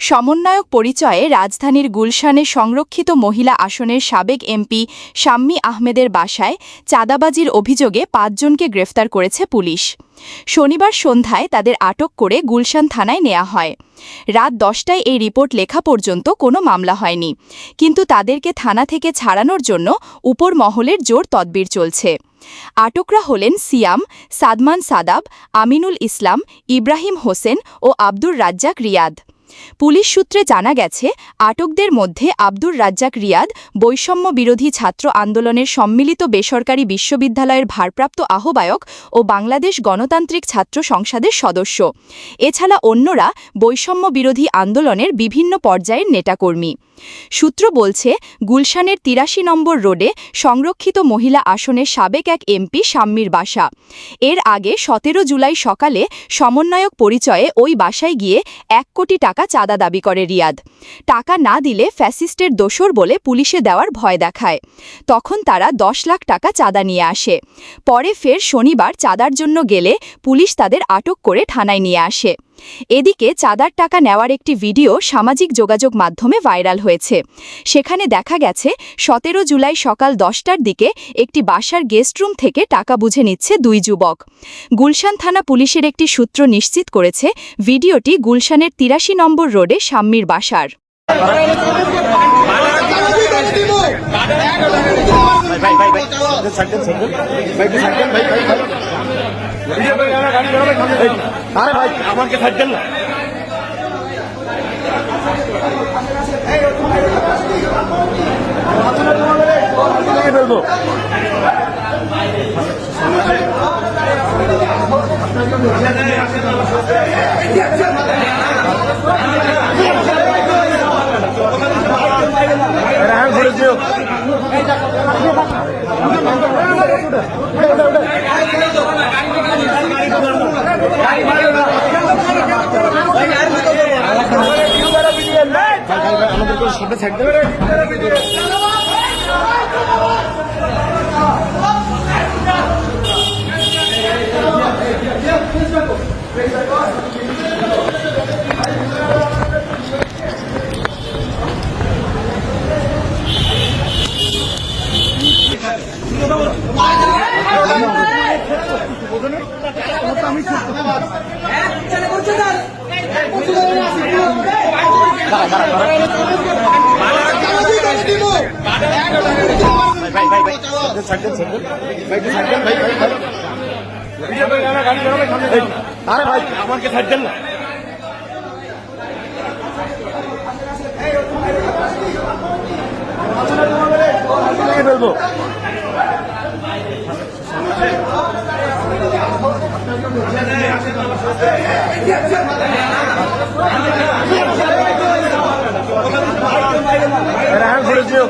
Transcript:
সমন্বয়ক পরিচয়ে রাজধানীর গুলশানে সংরক্ষিত মহিলা আসনের সাবেক এমপি শাম্মী আহমেদের বাসায় চাঁদাবাজির অভিযোগে পাঁচজনকে গ্রেফতার করেছে পুলিশ। শনিবার সন্ধ্যায় তাদের আটক করে গুলশান থানায় নেওয়া হয়। রাত দশটায় এই রিপোর্ট লেখা পর্যন্ত কোনো মামলা হয়নি। কিন্তু তাদেরকে থানা থেকে ছাড়ানোর জন্য উপর মহলের জোর তদবির চলছে। আটকরা হলেন সিয়াম, সাদমান সাদাব, আমিনুল ইসলাম, ইব্রাহিম হোসেন ও আব্দুর রাজ্জাক রিয়াদ। পুলিশ সূত্রে জানা গেছে, আটকদের মধ্যে আব্দুর রাজ্জাক রিয়াদ, বৈষম্য বিরোধী ছাত্র আন্দোলনের সম্মিলিত বেসরকারি বিশ্ববিদ্যালয়ের ভারপ্রাপ্ত আহ্বায়ক ও বাংলাদেশ গণতান্ত্রিক ছাত্র সংসদের সদস্য। এছাড়া অন্যরা বৈষম্য বিরোধী আন্দোলনের বিভিন্ন পর্যায়ের নেতাকর্মী। সূত্র বলছে, গুলশানের তিরাশি নম্বর রোডে সংরক্ষিত মহিলা আসনের সাবেক এক এমপি শাম্মীর বাসা। এর আগে সতেরো জুলাই সকালে সমন্বয়ক পরিচয়ে ওই বাসায় গিয়ে এক কোটি টাকা চাঁদা দাবি করে রিয়াদ। টাকা না দিলে ফ্যাসিস্টের দোসর বলে পুলিশে দেওয়ার ভয় দেখায়। তখন তারা দশ লাখ টাকা চাঁদা নিয়ে আসে। পরে ফের শনিবার চাঁদার জন্য গেলে পুলিশ তাদের আটক করে থানায় নিয়ে আসে। এদিকে চাঁদার টাকা নেওয়ার একটি ভিডিও সামাজিক যোগাযোগ মাধ্যমে ভাইরাল হয়েছে সেখানে দেখা গেছে সতেরো জুলাই সকাল দশটার দিকে একটি বাসার গেস্টরুম থেকে টাকা বুঝে নিচ্ছে দুই যুবক গুলশান থানা পুলিশের একটি সূত্র নিশ্চিত করেছে ভিডিওটি গুলশানের তিরাশি নম্বর রোডে শাম্মীর বাসার ভাই ভাই ভাই আরে ভাই আমাকে সাইকেল না ফেলব হ্যাঁ ঘুরে দিও আমাদের কোনো সামনে থাকবে ভাই ভাই আরে ভাই আমাকে সাইকেল না ফেলব হ্যাঁ ঘুরে দিও